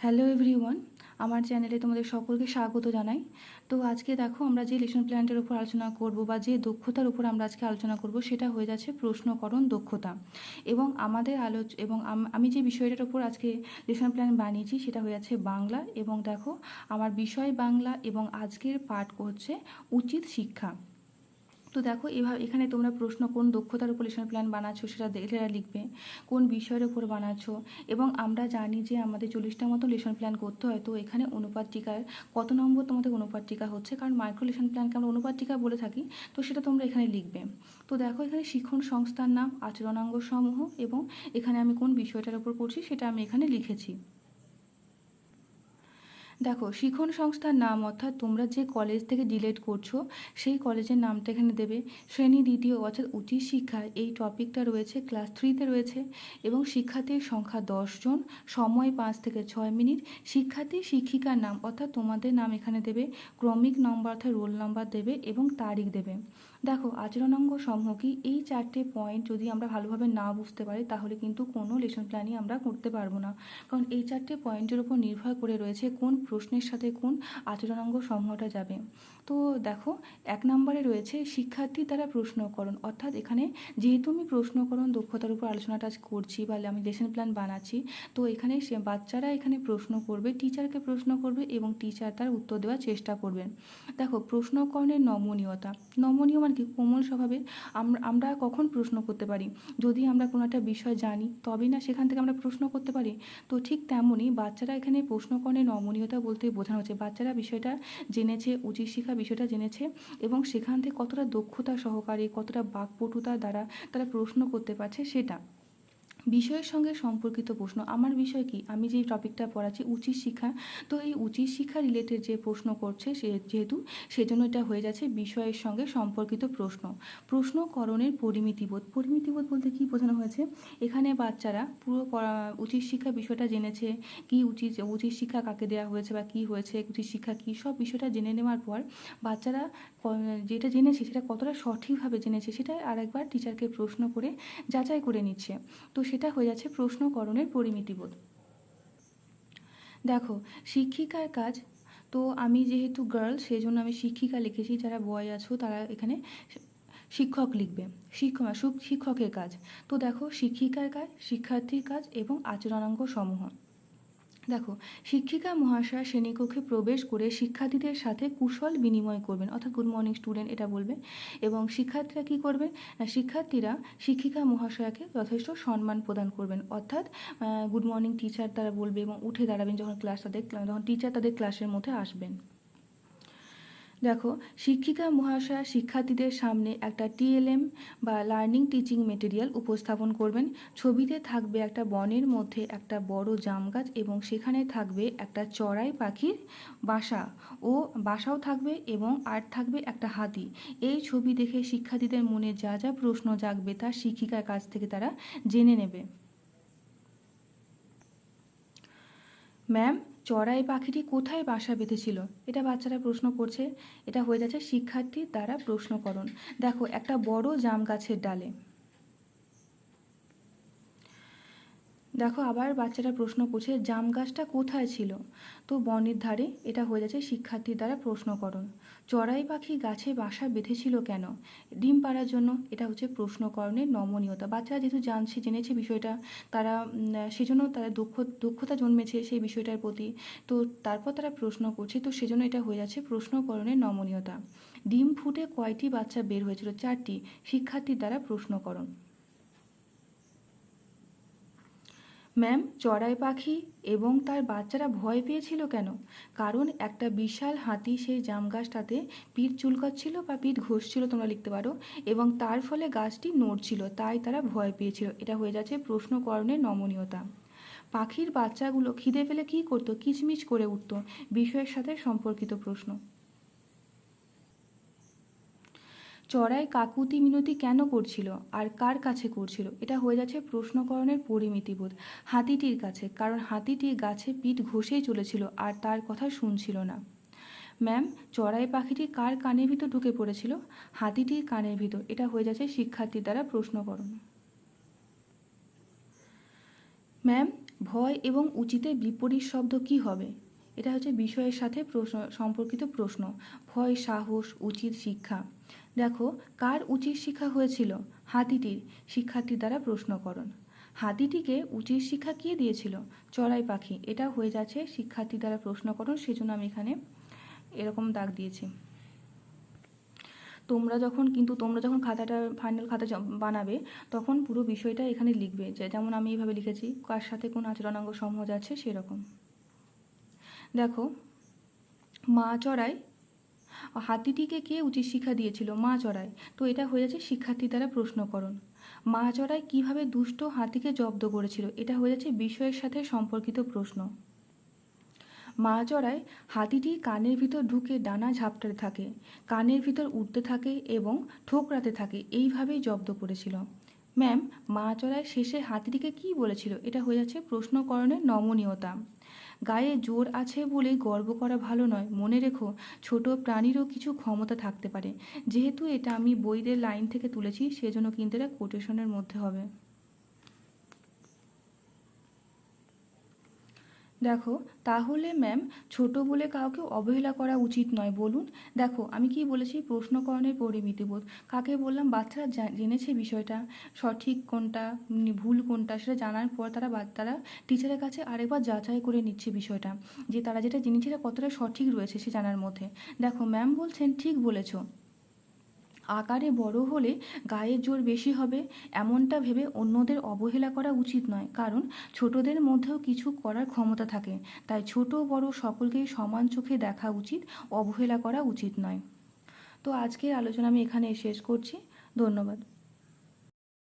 Hello everyone আমার চ্যানেলে তোমাদের সকলকে স্বাগত জানাই। তো আজকে দেখো আমরা যে লেসন প্ল্যানটার উপর আলোচনা করব বা যে দক্ষতার উপর আমরা আজকে আলোচনা করব, সেটা হয়ে যাচ্ছে প্রশ্নকরণ দক্ষতা। এবং আমাদের আলোচ এবং আমি যে বিষয়টার উপর আজকে লেসন প্ল্যান বানিয়েছি, সেটা হয়ে যাচ্ছে বাংলা। এবং দেখো, আমার বিষয় বাংলা এবং আজকের পাঠ হচ্ছে উচিত শিক্ষা। তো দেখো, এভাবে এখানে তোমরা প্রশ্ন কোন দক্ষতার উপর লেসন প্ল্যান বানাচ্ছো সেটা দেখে লিখবে, কোন বিষয়ের উপর বানাচ্ছো, এবং আমরা জানি যে আমাদের চল্লিশটা মতো লেসন প্ল্যান করতে হয়, তো এখানে অনুপাতটিকার কত নম্বর তোমাদের অনুপাতটিকা হচ্ছে? কারণ মাইক্রো লেসন প্ল্যানকে আমরা অনুপাতটিকা বলে থাকি, তো সেটা তোমরা এখানে লিখবে। তো দেখো, এখানে শিক্ষণ সংস্থার নাম, আচরণাঙ্গ সমূহ, এবং এখানে আমি কোন বিষয়টার উপর পড়ছি সেটা আমি এখানে লিখেছি। দেখো, শিখন সংস্থার নাম অর্থাৎ তোমরা যে কলেজ থেকে ডিলেট করছ, সেই কলেজের নামটা এখানে দেবে। শ্রেণি, দ্বিতীয় অর্থাৎ উচিত শিক্ষা এই টপিকটা রয়েছে ক্লাস থ্রিতে রয়েছে এবং শিক্ষার্থীর সংখ্যা জন, সময় পাঁচ থেকে ছয় মিনিট। শিক্ষার্থী, শিক্ষিকার নাম অর্থাৎ তোমাদের নাম এখানে দেবে, ক্রমিক নম্বর অর্থাৎ রোল নাম্বার দেবে এবং তারিখ দেবে। দেখো, আচরণাঙ্গ সমূহ কি? এই চারটে পয়েন্ট যদি আমরা ভালোভাবে না বুঝতে পারি, তাহলে কিন্তু কোনো লেসন প্ল্যানই আমরা করতে পারব না। কারণ এই চারটে পয়েন্টের উপর নির্ভর করে রয়েছে কোন প্রশ্নের সাথে কোন আচরণাঙ্গ সমূহটা যাবে? তো দেখো, এক নম্বরে রয়েছে শিক্ষার্থী দ্বারা প্রশ্নকরণ। অর্থাৎ এখানে যেহেতু আমি প্রশ্নকরণ দক্ষতার উপর আলোচনাটা করছি বা আমি লেসন প্ল্যান বানাচ্ছি, তো এখানে সে বাচ্চারা এখানে প্রশ্ন করবে টিচারকে প্রশ্ন করবে এবং টিচার তার উত্তর দেওয়ার চেষ্টা করবেন দেখো, প্রশ্নকরণের নমনীয়তা। নমনীয় মানে কি? কোমল স্বভাবে আমরা কখন প্রশ্ন করতে পারি? যদি আমরা কোনো একটা বিষয় জানি, তবেই না সেখান থেকে আমরা প্রশ্ন করতে পারি? তো ঠিক তেমনই বাচ্চারা এখানে প্রশ্নকরণের নমনীয়তা বলতে বোঝানো হচ্ছে। বাচ্চারা বিষয়টা জেনেছে, উচিত শিক্ষা বিষয়টা জেনেছে এবং সেখান থেকে কতটা দক্ষতা সহকারে, কতটা বাকপটুতা দ্বারা তারা প্রশ্ন করতে পারছে সেটা। বিষয়ের সঙ্গে সম্পর্কিত প্রশ্ন। আমার বিষয় কি? আমি যে টপিকটা পড়াচ্ছি উচিত শিক্ষা, তো এই উচিত শিক্ষা রিলেটেড যে প্রশ্ন করছে সে যেহেতু, সেজন্য এটা হয়ে যাচ্ছে বিষয়ের সঙ্গে সম্পর্কিত প্রশ্ন। প্রশ্নকরণের পরিমিতিবোধ। পরিমিতিবোধ বলতে কি বোঝানো হয়েছে? এখানে বাচ্চারা পুরো উচিত শিক্ষা বিষয়টা জেনেছে, কি উচিত উচিত শিক্ষা কাকে দেওয়া হয়েছে বা কি হয়েছে, উচিত শিক্ষা কি, সব বিষয়টা জেনে নেওয়ার পর বাচ্চারা যেটা জেনেছে সেটা কতটা সঠিকভাবে জেনেছে সেটা আরেকবার টিচারকে প্রশ্ন করে যাচাই করে নিচ্ছে। তো সেটা হয়ে যাচ্ছে প্রশ্নকরণের পরিমিতিবোধ। দেখো, শিক্ষিকার কাজ, তো আমি যেহেতু গার্ল সেই জন্য আমি শিক্ষিকা লিখেছি, যারা বয় আছো তারা এখানে শিক্ষক লিখবে শিক্ষক শিক্ষকের কাজ। তো দেখো, শিক্ষিকার কাজ, শিক্ষার্থীর কাজ এবং আচরণাঙ্গ সমূহ। দেখো, শিক্ষিকা, মহাশয়, শ্রেণীকক্ষে প্রবেশ করে শিক্ষার্থীদের সাথে কুশল বিনিময় করবেন, অর্থাৎ গুড মর্নিং স্টুডেন্ট এটা বলবেন এবং শিক্ষার্থীরা কি করবেন শিক্ষার্থীরা শিক্ষিকা, মহাশয়াকে যথেষ্ট সম্মান প্রদান করবেন, অর্থাৎ গুড মর্নিং টিচার তারা বলবে এবং উঠে দাঁড়াবেন যখন ক্লাস তাদের, যখন টিচার তাদের ক্লাসের মধ্যে আসবেন। দেখো, শিক্ষিকা, মহাশয়া, শিক্ষার্থীদের সামনে একটা টিএলএম বা লার্নিং, টিচিং মেটেরিয়াল উপস্থাপন করবেন। ছবিতে থাকবে একটা বনের মধ্যে একটা বড় জাম গাছ এবং সেখানে থাকবে একটা চড়াই পাখির বাসা ও বাসাও থাকবে এবং আর থাকবে একটা হাতি। এই ছবি দেখে শিক্ষার্থীদের মনে যা যা প্রশ্ন জাগবে তা শিক্ষিকার কাছ থেকে তারা জেনে নেবে। ম্যাম চড়াই পাখিটি কোথায় বাসা বেঁধেছিল? এটা বাচ্চারা প্রশ্ন করছে। এটা হয়ে যাচ্ছে শিক্ষার্থীর দ্বারা প্রশ্নকরণ। দেখো, একটা বড় জাম গাছের ডালে। দেখো, আবার বাচ্চারা প্রশ্ন করছে, জাম গাছটা কোথায় ছিল? তো বনের ধারে এটা হয়ে যাচ্ছে, শিক্ষার্থীর দ্বারা প্রশ্নকরণ। চড়াই পাখি গাছে বাসা বেঁধেছিল কেন? ডিম পাড়ার জন্য এটা হচ্ছে প্রশ্নকরণের নমনীয়তা। বাচ্চারা যেহেতু জানছে, জেনেছে বিষয়টা, তারা সেজন্য তারা দক্ষ দক্ষতা জন্মেছে সেই বিষয়টার প্রতি। তো তারপর তারা প্রশ্ন করছে, তো সেজন্য এটা হয়ে যাচ্ছে প্রশ্নকরণের নমনীয়তা। ডিম ফুটে কয়টি বাচ্চা বের হয়েছিল? চারটি। শিক্ষার্থীর দ্বারা প্রশ্নকরণ। ম্যাম, চড়াই পাখি এবং তার বাচ্চারা ভয় পেয়েছিল কেন? কারণ একটা বিশাল হাতি সেই জাম গাছটাতে পিঠ চুলকাচ্ছিল বা পিঠ ঘষছিল, তোমরা লিখতে পারো, এবং তার ফলে গাছটি নড়ছিল, তাই তারা ভয় পেয়েছিল। এটা হয়ে যাচ্ছে প্রশ্নকরণের নমনীয়তা। পাখির বাচ্চাগুলো খিদে পেলে কী করতো? কিচমিচ করে উঠতো। বিষয়ের সাথে সম্পর্কিত প্রশ্ন। চড়াই কাকুতি মিনতি কেন করছিল? আর কার কাছে করছিল? এটা হয়ে যাচ্ছে প্রশ্নকরণের পরিমিতিবোধ। হাতিটির কাছে, কারণ হাতিটি গাছে পিঠ ঘষেই চলেছিল আর তার কথা শুনছিল না। ম্যাম, চড়াই পাখিটি কার কানের ভিতর ঢুকে পড়েছিল? হাতিটির কানের ভিতর। এটা হয়ে যাচ্ছে শিক্ষার্থীর দ্বারা প্রশ্নকরণ। ম্যাম, ভয় এবং উচিতের বিপরীত শব্দ কি হবে? এটা হচ্ছে বিষয়ের সাথে প্রশ্ন, সম্পর্কিত প্রশ্ন। ভয়, সাহস, উচিত শিক্ষা। দেখো, কার উচিত শিক্ষা হয়েছিল? হাতিটির, শিক্ষার্থীর দ্বারা প্রশ্নকরণ। হাতিটিকে উচিত শিক্ষা কে দিয়েছিল? চড়াই পাখি। এটা হয়ে যাচ্ছে শিক্ষার্থী দ্বারা প্রশ্নকরণ, সেজন্য আমি এখানে এরকম দাগ দিয়েছি। তোমরা যখন, কিন্তু তোমরা যখন খাতাটা ফাইনাল খাতা বানাবে, তখন পুরো বিষয়টা এখানে লিখবে। যেমন আমি এইভাবে লিখেছি, কার সাথে কোন আচরণাঙ্গ সমূহ আছে সেরকম। দেখো, মা চড়াই, হাতিটিকে কে উচিত শিক্ষা দিয়েছিল? মা চড়াই। তো এটা হয়ে যাচ্ছে শিক্ষার্থী দ্বারা প্রশ্নকরণ। মা চড়াই কীভাবে দুষ্ট হাতিকে জব্দ করেছিল? এটা হয়ে যাচ্ছে বিষয়ের সাথে সম্পর্কিত প্রশ্ন। মা চড়াই হাতিটি কানের ভিতর ঢুকে ডানা ঝাপটাতে থাকে, কানের ভিতর উঠতে থাকে এবং ঠোকরাতে থাকে, এইভাবেই জব্দ করেছিল। ম্যাম, মা চড়াই শেষে হাতিটিকে কি বলেছিল? এটা হয়ে যাচ্ছে প্রশ্নকরণের নমনীয়তা। গায়ে জোর আছে বলে গর্ব করা ভালো নয়। মনে রেখো, ছোট প্রাণীরও কিছু ক্ষমতা থাকতে পারে। যেহেতু এটা আমি বইদের লাইন থেকে তুলেছি, সেজন্য কিন্তু এটা কোটেশনের মধ্যে হবে। দেখো, তাহলে ম্যাম ছোট বলে কাউকে অবহেলা করা উচিত নয়। বলুন, দেখো, আমি কি বলেছি? প্রশ্নকরণের পরিমিতিবোধ কাকে বললাম? বাচ্চারা জেনেছে বিষয়টা। সঠিক কোনটা ভুল কোনটা সেটা জানার পর তারা তারা টিচারের কাছে আরেকবার যাচাই করে নিচ্ছে বিষয়টা। যে তারা যেটা জেনেছে কতটা সঠিক রয়েছে সে জানার মধ্যে। দেখো ম্যাম বলছেন, ঠিক বলেছ। আকারে বড় হলে গায়ের জোর বেশি হবে, এমনটা ভেবে অন্যদের অবহেলা করা উচিত নয়, কারণ ছোটদের মধ্যেও কিছু করার ক্ষমতা থাকে। তাই ছোট বড় সকলকেই সমান চোখে দেখা উচিত, অবহেলা করা উচিত নয়। তো আজকের আলোচনা আমি এখানে শেষ করছি। ধন্যবাদ।